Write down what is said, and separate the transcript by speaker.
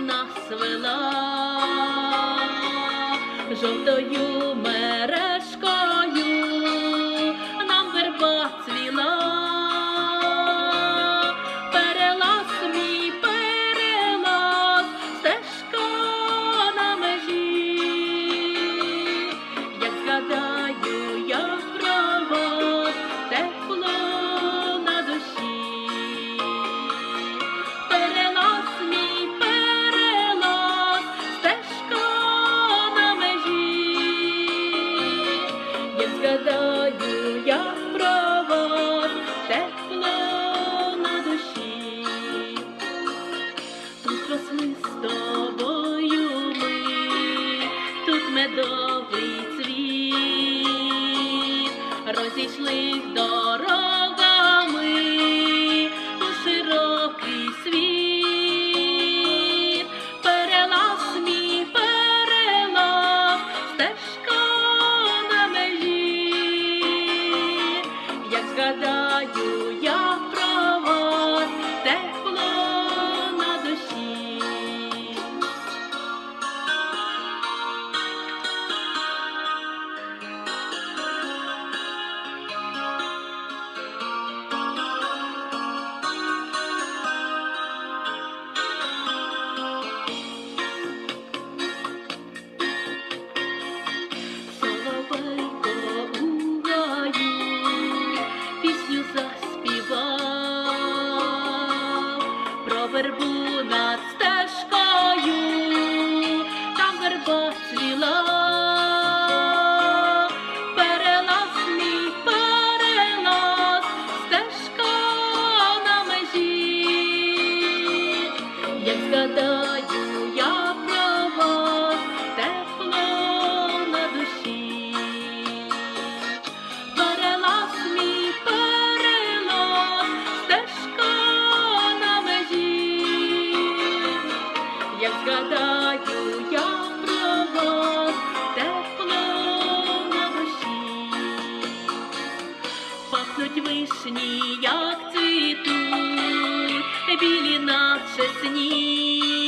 Speaker 1: нас вела жовтою мережею. медовий цвіт, розійшли дороги. про вербу над стежкою, там верба цвіла, мій перелаз, стежка на межі, як згадаю. як згадаю я про вас, тепло на душі, пахнуть вишні, як цвітуть, білі наче сніг.